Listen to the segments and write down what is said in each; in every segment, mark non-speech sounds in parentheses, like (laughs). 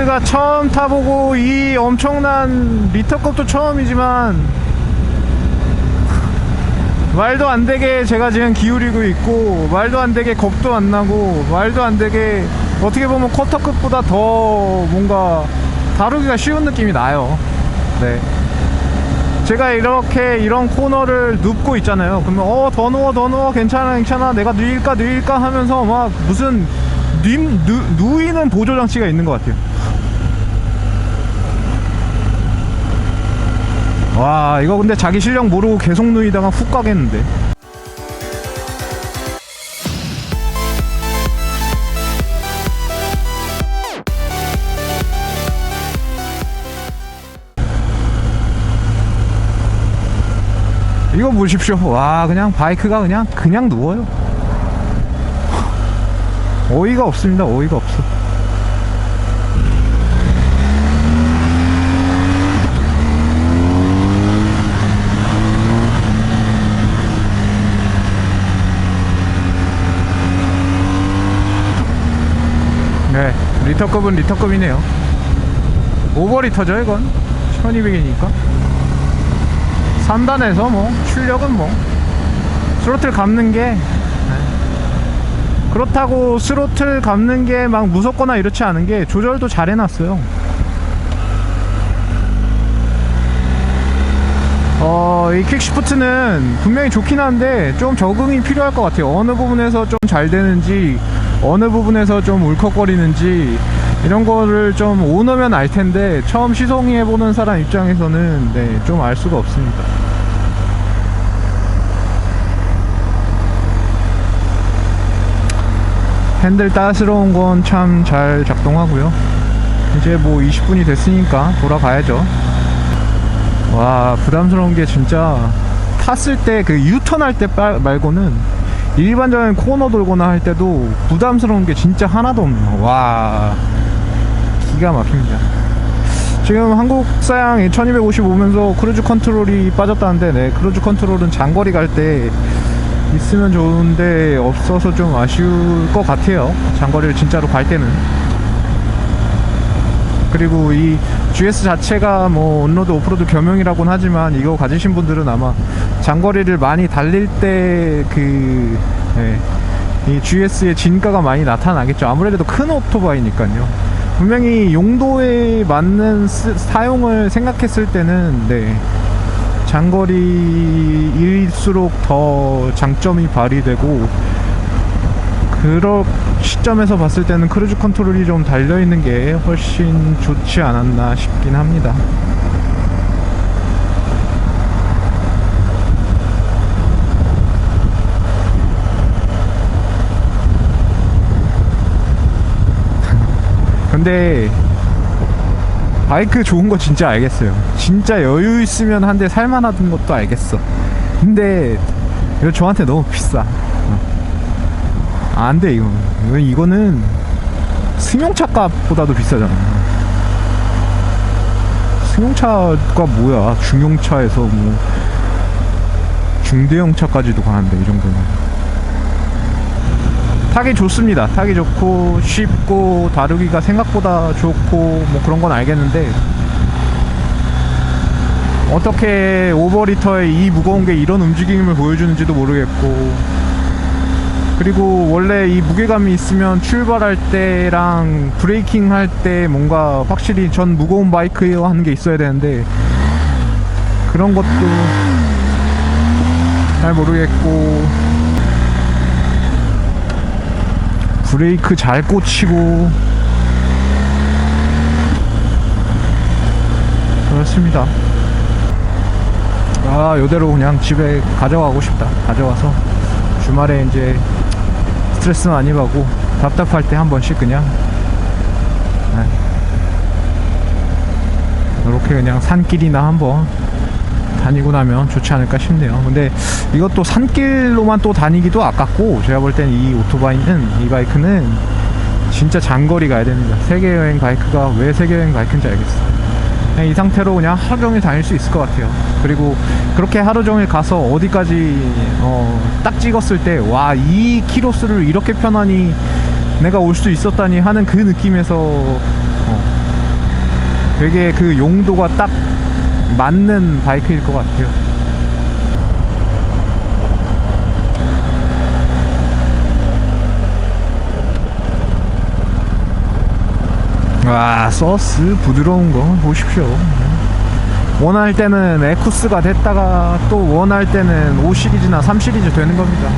GS가 처음 타보고 이 엄청난 리터급도 처음이지만 말도 안 되게 제가 지금 기울이고 있고 말도 안 되게 겁도 안 나고 말도 안 되게 어떻게 보면 쿼터급보다 더 뭔가 다루기가 쉬운 느낌이 나요. 네. 제가 이렇게 이런 코너를 눕고 있잖아요. 그러면 어 더 누워 더 누워 괜찮아 괜찮아 내가 누일까 누일까 하면서 막 무슨 누, 누, 누이는 보조 장치가 있는 것 같아요. 와 이거 근데 자기 실력 모르고 계속 누이다가 훅 가겠는데. 이거 보십시오. 와, 그냥 바이크가 그냥, 그냥 누워요. (laughs) 어이가 없습니다. 어이가 없어. 네, 리터급은 리터급이네요. 오버리터죠, 이건. 1200이니까. 3단에서 뭐 출력은 뭐 스로틀 감는 게 네. 그렇다고 스로틀 감는 게 막 무섭거나 이렇지 않은 게 조절도 잘 해놨어요 어, 이 퀵시프트는 분명히 좋긴 한데 좀 적응이 필요할 것 같아요 어느 부분에서 좀 잘 되는지 어느 부분에서 좀 울컥거리는지 이런 거를 좀 오너면 알 텐데 처음 시송해 보는 사람 입장에서는 네, 좀 알 수가 없습니다. 핸들 따스러운 건 참 잘 작동하고요. 이제 뭐 20분이 됐으니까 돌아가야죠. 와 부담스러운 게 진짜 탔을 때 그 유턴 할 때 말고는 일반적인 코너 돌거나 할 때도 부담스러운 게 진짜 하나도 없네요. 와 기가 막힙니다. 지금 한국사양 1250 오면서 크루즈 컨트롤이 빠졌다는데 네, 크루즈 컨트롤은 장거리 갈 때 있으면 좋은데 없어서 좀 아쉬울 것 같아요. 장거리를 진짜로 갈 때는. 그리고 이 GS 자체가 뭐 온로드 오프로드 겸용이라고는 하지만 이거 가지신 분들은 아마 장거리를 많이 달릴 때그 네, 이 GS의 진가가 많이 나타나겠죠. 아무래도 큰 오토바이니까요. 분명히 용도에 맞는 쓰, 사용을 생각했을 때는 네 장거리일수록 더 장점이 발휘되고 그런 시점에서 봤을 때는 크루즈 컨트롤이 좀 달려있는 게 훨씬 좋지 않았나 싶긴 합니다. 근데 바이크 좋은 거 진짜 알겠어요. 진짜 여유 있으면 한 대 살만하던 것도 알겠어. 근데 이거 저한테 너무 비싸. 아, 안 돼, 이거. 이거 이거는 승용차 값보다도 비싸잖아. 승용차가 뭐야? 중용차에서 뭐 중대형차까지도 가는데 이 정도면. 타기 좋습니다. 타기 좋고 쉽고 다루기가 생각보다 좋고 뭐 그런 건 알겠는데 어떻게 오버리터에 이 무거운 게 이런 움직임을 보여주는지도 모르겠고 그리고 원래 이 무게감이 있으면 출발할 때랑 브레이킹 할 때 뭔가 확실히 전 무거운 바이크예요 하는 게 있어야 되는데 그런 것도 잘 모르겠고 브레이크 잘 꽂히고 그렇습니다. 아 요대로 그냥 집에 가져가고 싶다. 가져와서 주말에 이제 스트레스 많이 받고 답답할 때 한 번씩 그냥 이렇게 그냥 산길이나 한번 다니고 나면 좋지 않을까 싶네요. 근데 이것도 산길로만 또 다니기도 아깝고 제가 볼 땐 이 오토바이는 이 바이크는 진짜 장거리 가야 됩니다. 세계 여행 바이크가 왜 세계 여행 바이크인지 알겠어요. 이 상태로 그냥 하루 종일 다닐 수 있을 것 같아요. 그리고 그렇게 하루 종일 가서 어디까지 어, 딱 찍었을 때 와 이 키로수를 이렇게 편안히 내가 올 수 있었다니 하는 그 느낌에서 어, 되게 그 용도가 딱 맞는 바이크일 것 같아요. 와 소스 부드러운 거 보십시오. 원할 때는 에쿠스가 됐다가 또 원할 때는 5 시리즈나 3 시리즈 되는 겁니다.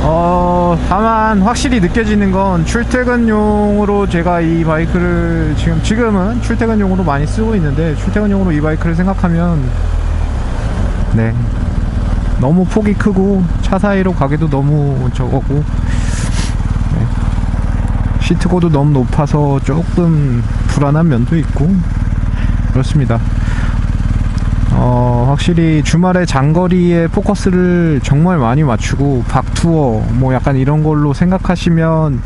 어 다만 확실히 느껴지는 건 출퇴근용으로 제가 이 바이크를 지금 지금은 출퇴근용으로 많이 쓰고 있는데 출퇴근용으로 이 바이크를 생각하면 네. 너무 폭이 크고 차 사이로 가기도 너무 적었고 시트고도 너무 높아서 조금 불안한 면도 있고 그렇습니다. 어, 확실히 주말에 장거리에 포커스를 정말 많이 맞추고 박투어 뭐 약간 이런 걸로 생각하시면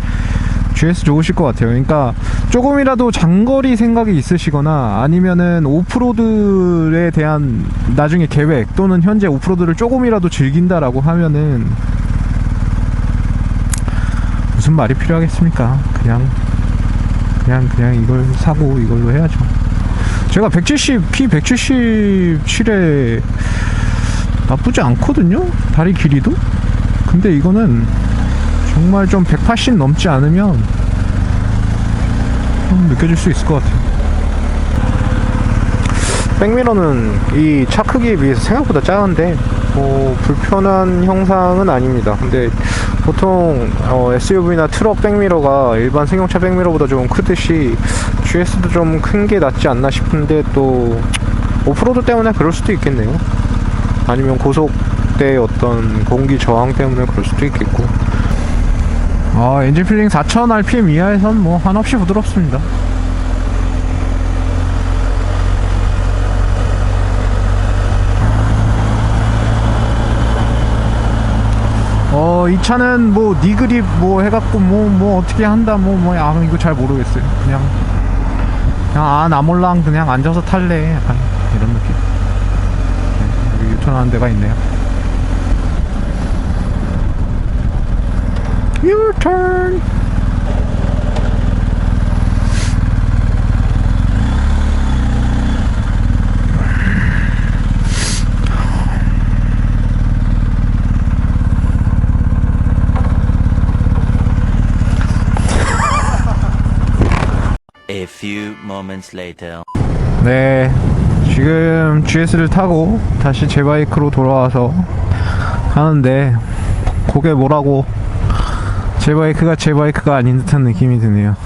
GS 좋으실 것 같아요. 그러니까 조금이라도 장거리 생각이 있으시거나 아니면은 오프로드에 대한 나중에 계획 또는 현재 오프로드를 조금이라도 즐긴다라고 하면은 무슨 말이 필요하겠습니까? 그냥 그냥 그냥 이걸 사고 이걸로 해야죠. 제가 170 P 177에 나쁘지 않거든요. 다리 길이도. 근데 이거는 정말 좀 180 넘지 않으면 좀 느껴질 수 있을 것 같아요. 백미러는 이 차 크기에 비해서 생각보다 작은데 뭐 불편한 형상은 아닙니다. 근데 보통 어, SUV나 트럭 백미러가 일반 승용차 백미러보다 좀 크듯이 GS도 좀 큰 게 낫지 않나 싶은데 또 오프로드 때문에 그럴 수도 있겠네요. 아니면 고속대 어떤 공기 저항 때문에 그럴 수도 있겠고. 아 엔진 필링 4000 rpm 이하에선 뭐 한없이 부드럽습니다. 어, 이 차는 뭐, 니그립 뭐 해갖고 뭐, 뭐 어떻게 한다, 뭐, 뭐, 아, 이거 잘 모르겠어요. 그냥, 그냥, 아, 나 몰랑 그냥 앉아서 탈래. 약간 이런 느낌. 네, 여기 유턴하는 데가 있네요. 유턴! Moments later. 네, 지금 GS를 타고 다시 제 바이크로 돌아와서 하는데 그게 뭐라고 제 바이크가 제 바이크가 아닌 듯한 느낌이 드네요.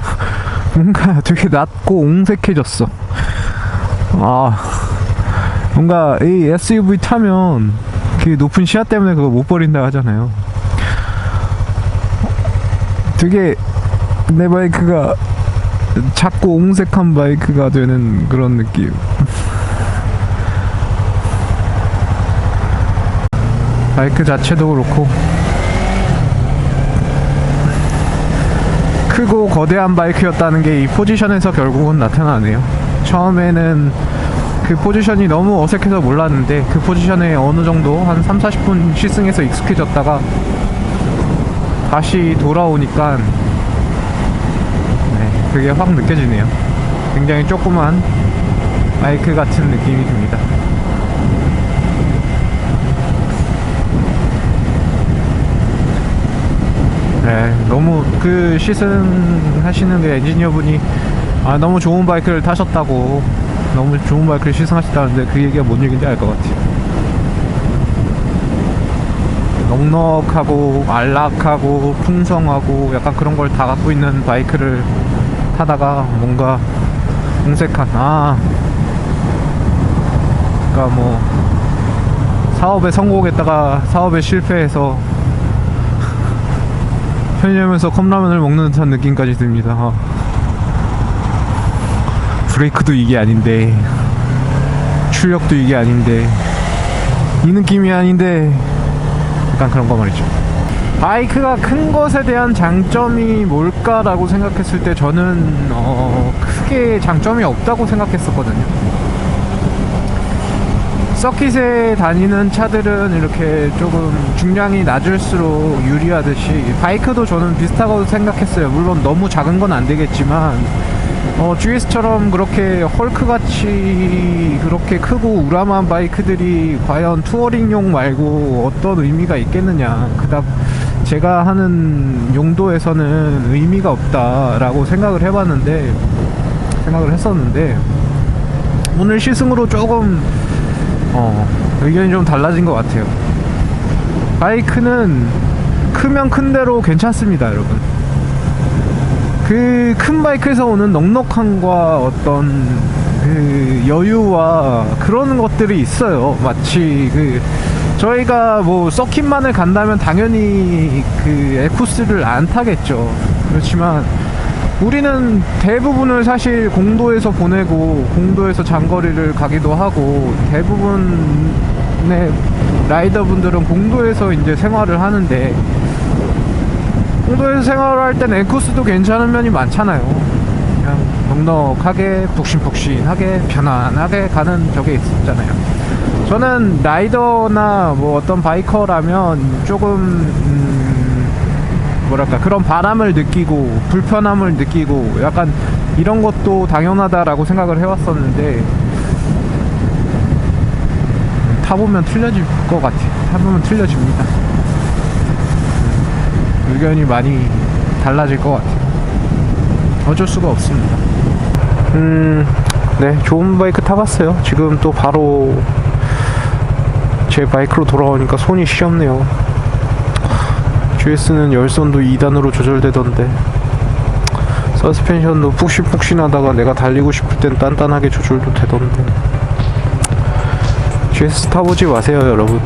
(laughs) 뭔가 되게 낮고 옹색해졌어. 아, 뭔가 이 SUV 타면 그 높은 시야 때문에 그거 못 버린다 하잖아요. 되게 내 바이크가 작고 옹색한 바이크가 되는 그런 느낌. 바이크 자체도 그렇고 크고 거대한 바이크였다는 게 이 포지션에서 결국은 나타나네요. 처음에는 그 포지션이 너무 어색해서 몰랐는데 그 포지션에 어느 정도 한 3, 40분 시승해서 익숙해졌다가 다시 돌아오니까 네, 그게 확 느껴지네요. 굉장히 조그만 바이크 같은 느낌이 듭니다. 네, 너무 그 시승 하시는 그 엔지니어 분이 아, 너무 좋은 바이크를 타셨다고 너무 좋은 바이크를 시승하셨다는데 그 얘기가 뭔 얘기인지 알 것 같아요. 넉넉하고 안락하고 풍성하고 약간 그런 걸 다 갖고 있는 바이크를 타다가 뭔가 공색한 아 그러니까 뭐 사업에 성공했다가 사업에 실패해서 (laughs) 편의점에서 컵라면을 먹는 듯한 느낌까지 듭니다. 아. 브레이크도 이게 아닌데 출력도 이게 아닌데 이 느낌이 아닌데 약간 그런 거 말이죠. 바이크가 큰 것에 대한 장점이 뭘까라고 생각했을 때 저는 어, 크게 장점이 없다고 생각했었거든요. 서킷에 다니는 차들은 이렇게 조금 중량이 낮을수록 유리하듯이 바이크도 저는 비슷하다고 생각했어요. 물론 너무 작은 건 안 되겠지만 어, GS처럼 그렇게 헐크 같이 그렇게 크고 우람한 바이크들이 과연 투어링용 말고 어떤 의미가 있겠느냐. 그닥 제가 하는 용도에서는 의미가 없다라고 생각을 해봤는데 생각을 했었는데 오늘 시승으로 조금 어, 의견이 좀 달라진 것 같아요. 바이크는 크면 큰 대로 괜찮습니다, 여러분. 그 큰 바이크에서 오는 넉넉함과 어떤 그 여유와 그런 것들이 있어요. 마치 그 저희가 뭐 서킷만을 간다면 당연히 그 에쿠스를 안 타겠죠. 그렇지만 우리는 대부분을 사실 공도에서 보내고 공도에서 장거리를 가기도 하고 대부분의 라이더분들은 공도에서 이제 생활을 하는데 공도에서 생활을 할땐 에쿠스도 괜찮은 면이 많잖아요. 그냥 넉넉하게 푹신푹신하게 편안하게 가는 저게 있었잖아요. 저는 라이더나 뭐 어떤 바이커라면 조금 음, 뭐랄까 그런 바람을 느끼고 불편함을 느끼고 약간 이런 것도 당연하다라고 생각을 해왔었는데 음, 타보면 틀려질 것 같아요. 타보면 틀려집니다. 음, 의견이 많이 달라질 것 같아요. 어쩔 수가 없습니다. 음, 네, 좋은 바이크 타봤어요. 지금 또 바로 제 바이크로 돌아오니까 손이 시렵네요. GS는 열선도 2단으로 조절되던데. 서스펜션도 푹신푹신하다가 내가 달리고 싶을 땐 단단하게 조절도 되던데. GS 타보지 마세요 여러분